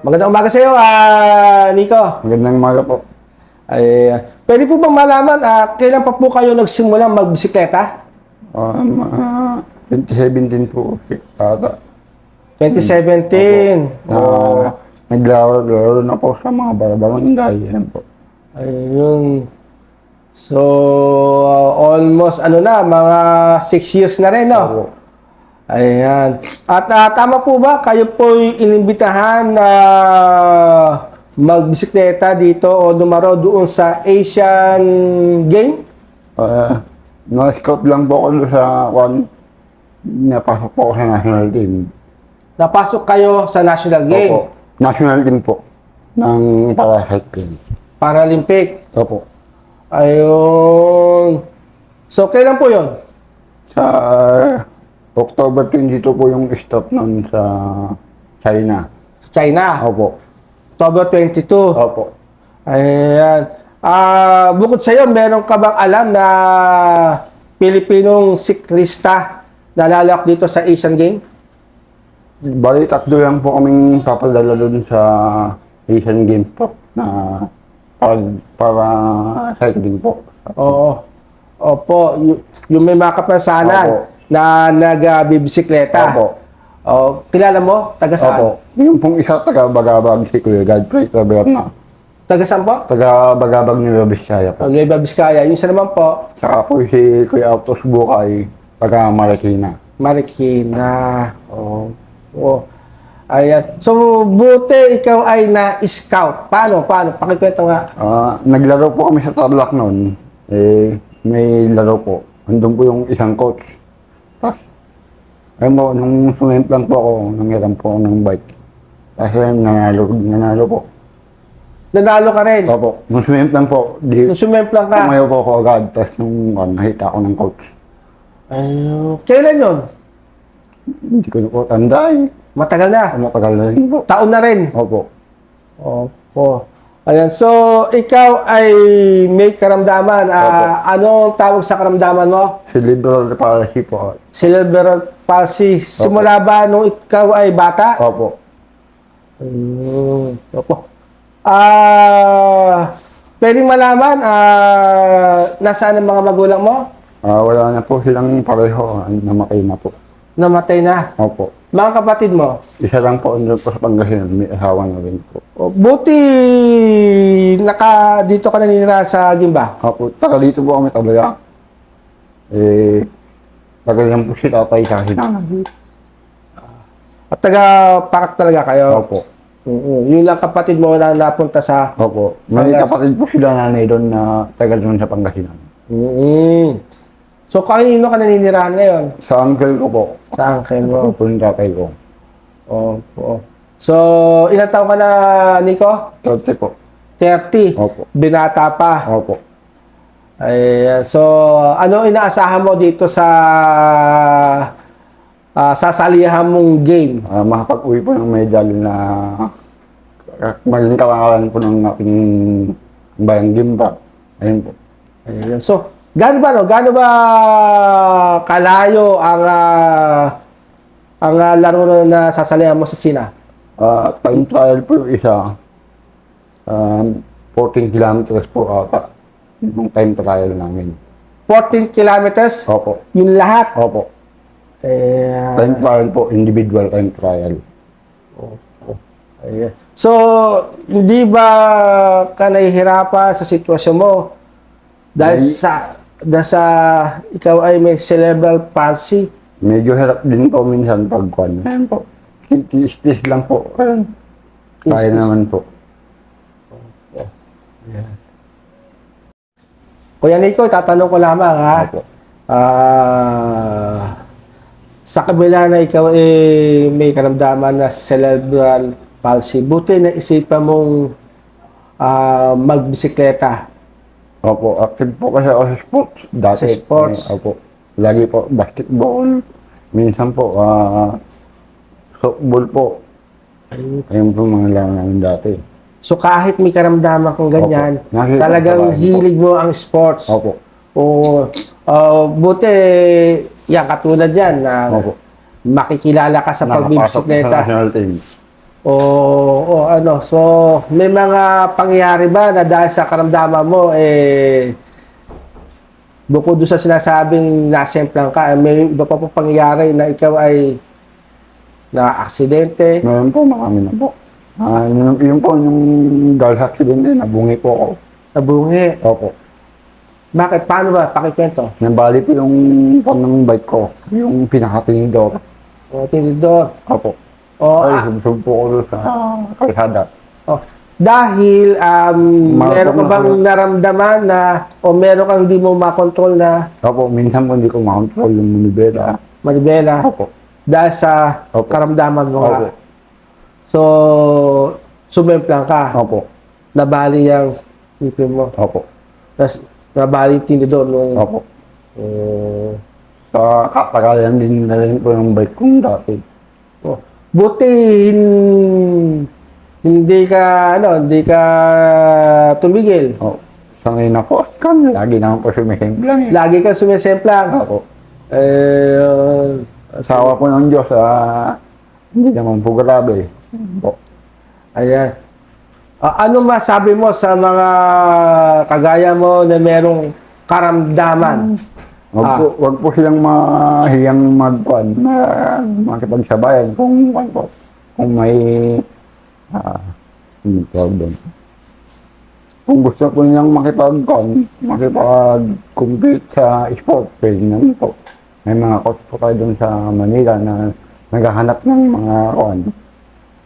Magandang umaga sa iyo, ah, Nico. Magandang umaga po. Ay, ah, pwede po bang malaman, ah, kailan pa po kayo nagsimula magbisikleta? Um, ah, 2017 po. Ata. 2017. Na, naglaro-laro na po sa mga barangay. Yan po. Ayun. So, ah, almost ano na, mga 6 years na rin, no? Opo. Ayan. At ah, tama po ba, kayo po inimbitahan na magbisikleta dito o dumaro doon sa Asian Game? Ah, na-scout lang po ako sa one. Napasok po ako sa national team. Napasok kayo sa National Game, Opo. National team po. Ng paracycling. Paralympic. Opo. Ayun. So, kailan po yon? Sa October 22 po yung stop nun sa China. Sa China. Opo. October 22. Opo. Ayan. Ah, bukod sa iyo, meron ka bang alam na Pilipinong siklista na lalak dito sa Asian Game? Bali, tatlo lang po kaming papadala doon sa Asian Games po na pag, para cycling po. Oo. Opo, y- yung may mga kapansanan Opo. Na nagbibisikleta. Opo. Oh, kilala mo? Taga saan? Opo. Yung pong isa, taga Bagabag si Kuya Godfrey Taberna. Taga saan po? Taga Bagabag ni Rabisaya po. Oh, Nueva Vizcaya. Yung isa naman po, Saka po si Kuya Autos Bukay, taga Marikina. Marikina. Oh. Oh. Ayan. So, buti ikaw ay na-scout. Paano? Paano? Pakikwento nga. Ah, naglaro po kami sa Tarlac noon. Eh, may laro po. Andun po yung isang coach. Tapos, ayun po, nung sumimp lang po ako, nangiram po ako ng bike. Tapos ayun, nanalo, nanalo po. Nanalo ka rin. Opo, nung sumimp lang po, di, Nung sumemplang ka. tumayo po ako agad. Tapos nung ano, nakita ako ng coach. Ayun. Kailan yun? Hindi ko na po tanda eh. Matagal na. Matagal na rin po. Taon na rin. Opo. Opo. Ayan. So, ikaw ay may karamdaman. Ah, anong tawag sa karamdaman mo? Liberal Policy po. Cerebral palsy. Simula ba nung ikaw ay bata? Opo. Ayun. Opo. Ah, pwedeng malaman, ah, nasaan ang mga magulang mo? Ah, wala na po silang pareho. Namatay na po. Namatay na. Opo. Mga kapatid mo? Isa lang po andun po sa Pangasinan. May asawa na rin po. O, Buti naka dito ka naninira sa Gimba. Opo, taga dito po kami talaga. Eh, taga lang po si tatay sa hinanay. At taga Parak talaga kayo. Opo. Oo. Yung lang kapatid mo na napunta sa Opo. May Pangas- kapatid po sila nanay doon na taga doon sa Pangasinan. Mm. So kanino ka naninirahan ngayon? Sa uncle ko po. Sa uncle mo. Opo po yung tatay ko. Opo. So, ilang taon ka na, Nico? Tatay po. 30. Opo. Binata pa. Opo. Ay, so, ano inaasahan mo dito sa ah, sasalihan mong game? Ah, makapag-uwi po ng medal na maging kalangalan po ng aking bayang gimba. Ayun po. Ayun. So, gaano ba no? Gaano ba kalayo ang ah, ang ah, laro na, sasalihan mo sa China? Ah, time trial po yung isa. Um, 14 kilometers po ata. Yung time trial namin. 14 kilometers? Opo. Yung lahat? Opo. Eh, Time trial po, individual time trial. Ayan. So, hindi ba ka nahihirapan sa sitwasyon mo? Dahil May- sa, dahil sa ikaw ay may cerebral palsy. Medyo hirap din po minsan pag kwan. Ayun po. Tiis-tiis lang po. Ayun. Kaya Tiis-tiis. naman po. Kuya Nico, tatanong ko lamang ha. Opo. Ah, sa kabila na ikaw eh, may karamdaman na cerebral palsy, buti na isipan mong ah, magbisikleta. Opo, active po kasi ako sa sports. Dati. Sa sports? eh, opo. Lagi po, basketball. Minsan po, ah, softball po. Ayun po mga laro namin dati. So kahit may karamdaman kang ganyan, Opo. Nakikita talagang ko lang po. hilig mo ang sports. Opo. O ah, buti yan katulad yan na Opo. makikilala ka sa Nakapasok po sa pagbibisikleta. national team. O, o ano, so may mga pangyayari ba na dahil sa karamdaman mo, eh, bukod doon sa sinasabing nasemplang ka, eh, may iba pa po pangyayari na ikaw ay na aksidente. Meron po, marami na po. Ah, yun, yun po, yung dahil sa accident din, nabungi po ako. Nabungi. Opo. Bakit? Paano ba? Pakikwento. Nabali po yung pan ng bike ko, yung pinakatinidor. O, tinidor. Opo. O, Ay, ah, ako doon sa kalsada. oh. Dahil, um, Mga meron ka bang naramdaman na, o meron kang di mo makontrol na Opo, minsan po hindi ko makontrol yung manibela. manibela Opo. dahil sa Opo. karamdaman mo nga. Opo. So, sumemplang ka. Opo. Nabali yung ngipin mo. Opo. Tapos, nabali yung tinidor nung... Opo. Oh. Sa katagalan din na rin po yung bike kong dati. Oh. Buti hin- hindi ka ano, hindi ka tumigil. Oh, sanay na po kan lagi naman po sumisimplang eh. Lagi ka sumisemplang. Opo. Eh, Asawa po ng Diyos, ah, hindi naman po grabe. Po. ayan. Ah, ano masabi mo sa mga kagaya mo na merong karamdaman? Wag, Ah. po, wag po silang mahiyang magkuhan na makipagsabayan kung kung po. Kung may ah, hindi tawag doon. Kung gusto po nilang makipag-con, makipag-compete sa sport, pwede naman po. May mga coach po tayo doon sa Manila na naghahanap ng mga kuhan.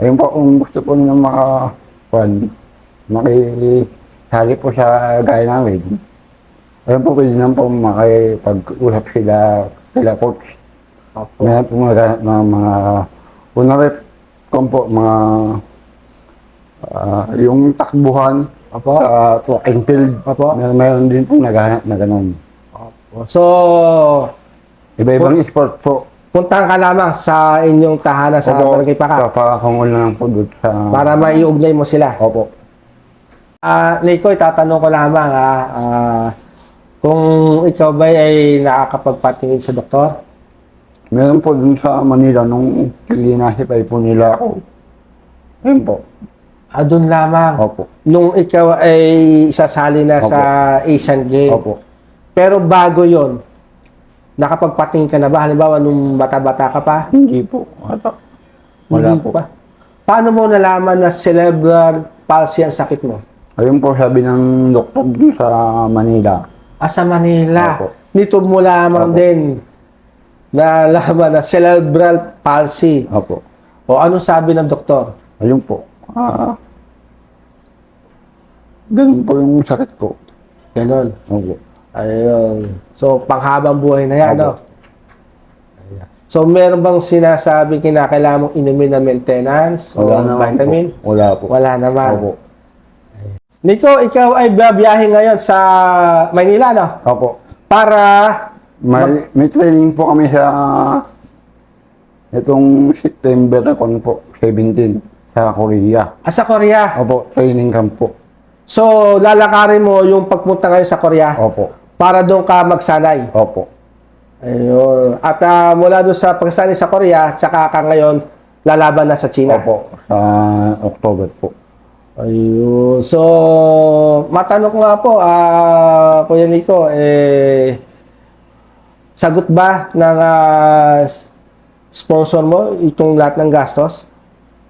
Ayun po, kung gusto po nilang maka, kuhan, makisali po sa gaya namin. Ayun po, pwede naman po makipag-usap sila, sila coach. Opo. Meron po mga, mga, mga kunwari kung po, mga ah, yung takbuhan Opo. sa track and field. Opo. Meron, meron din po naghahanap na ganun. So, Iba-ibang sport po. puntahan ka lamang sa inyong tahanan sa Opo, Barangay Paka Papakangol na lang po doon sa... para maiugnay mo sila. Opo. Ah, Nico, itatanong ko lamang ah, ah, kung ikaw ba ay nakakapagpatingin sa doktor? Meron po doon sa Manila nung kilinasipay po nila ako. Ayun po. Ah, doon lamang. Opo. Nung ikaw ay isasali na Opo. sa Asian Game. Opo. Pero bago yon nakapagpatingin ka na ba? Halimbawa, nung bata-bata ka pa? Hindi po. Wala, Wala Hindi po. pa. Paano mo nalaman na cerebral palsy ang sakit mo? Ayun po sabi ng doktor sa Manila. Ah, sa Manila. Opo. Nito mo lamang Opo. din nalaman na cerebral palsy. Opo. O anong sabi ng doktor? Ayun po. Ah, ganun po yung sakit ko. Ganon. Opo. Ayun. So, panghabang buhay na yan, Opo. no? Ayan. So, meron bang sinasabi kinakailangan mong inumin na maintenance o Wala naman vitamin? po. Wala po. Wala naman. Opo. Nico, ikaw ay babiyahe ngayon sa Maynila, no? Opo. Para, May, may training po kami sa itong September kon po, 17 sa Korea. ah, sa Korea. Opo, training camp po. So, lalakarin mo yung pagpunta ngayon sa Korea Opo. para doon ka magsanay. Opo. Ayun. At ah, mula doon sa pagsanay sa Korea, tsaka ka ngayon lalaban na sa China. Opo. Sa October po. Ayun. So, matanong nga po, ah, Kuya Nico, eh, sagot ba ng ah, sponsor mo itong lahat ng gastos?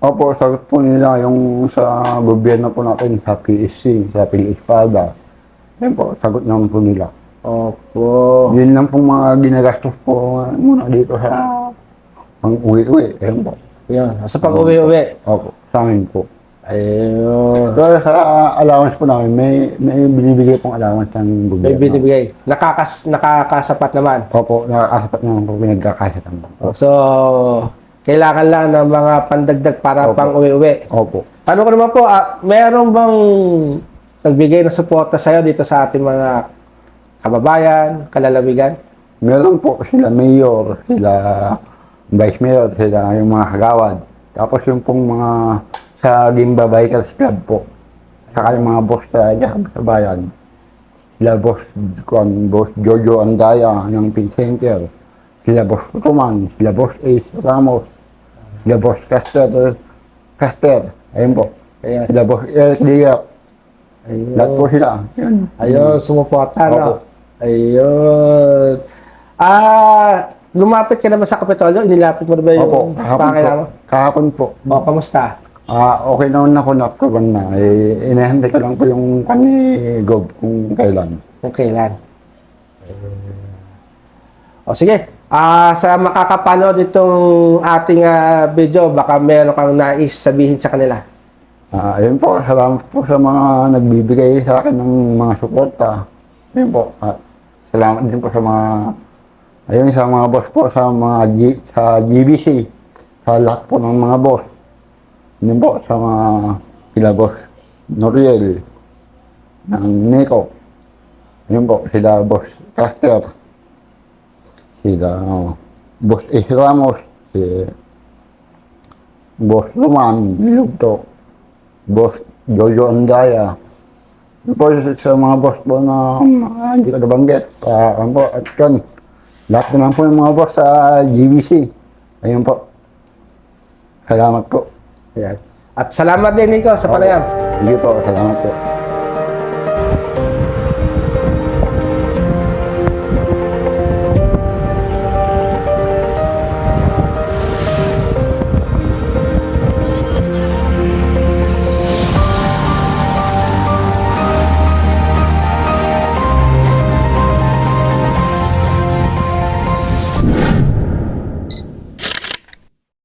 Opo, sagot po nila yung sa gobyerno po natin, sa PSC, sa Pilispada. Yan po, sagot naman po nila. Opo. Yun lang pong mga ginagastos po uh, muna dito sa pang uwi-uwi. Yan po. Yan. Sa pag-uwi-uwi. Opo, sa amin po. Ayun. Pero sa allowance po namin, may, may binibigay pong allowance ng May gobyerno. binibigay. Nakakas, nakakasapat naman. Opo, nakakasapat naman po pinagkakasatan po. So, kailangan lang ng mga pandagdag para Opo. pang uwi-uwi. Opo. Ano ko naman po, ah, meron bang nagbigay ng suporta sa'yo dito sa ating mga kababayan, kalalawigan? Meron po sila mayor, sila vice mayor, sila yung mga kagawad. Tapos yung pong mga sa Gimba Bikers Club po. Saka yung mga boss sa dyan sa bayan. Sila boss, kung boss Jojo Andaya ng Pink Center. Sila boss Roman, sila boss Ace Ramos, sila boss Caster Caster. Ayun po. Ayan. Sila boss Eric Diak. Ayun. Lahat po sila. Yun. Ayun, sumuporta, Opo. no? Ayun. Ah, lumapit ka naman sa Kapitolyo? Inilapit mo na ba yung Opo, kahapon po. mo? Kahapon po. O, kamusta? Ah, okay naman ako na proven na. Eh, inahantay ko lang po yung kani Gob kung kailan. Kung kailan? O, sige. Ah, sa makakapanood itong ating ah, video, baka meron kang nais sabihin sa kanila. Ah, ayun po, salamat po sa mga nagbibigay sa akin ng mga suporta. Ayun po. At salamat din po sa mga ayun sa mga boss po sa mga G, sa GBC. Sa lahat po ng mga boss. Ayun po sa mga kila boss Noriel ng Nico. Ayun po, sila boss Caster. Sila oh, boss Ramos. Si boss Roman Nilugto. Boss Jojo Andaya. Yun po sa mga boss po na uh, hindi ko nabanggit. Uh, ano po, at yun, lahat na po yung mga boss sa GBC. Ayun po. Salamat po. Ayan. At salamat din, Nico, sa panayam. Sige po, salamat po.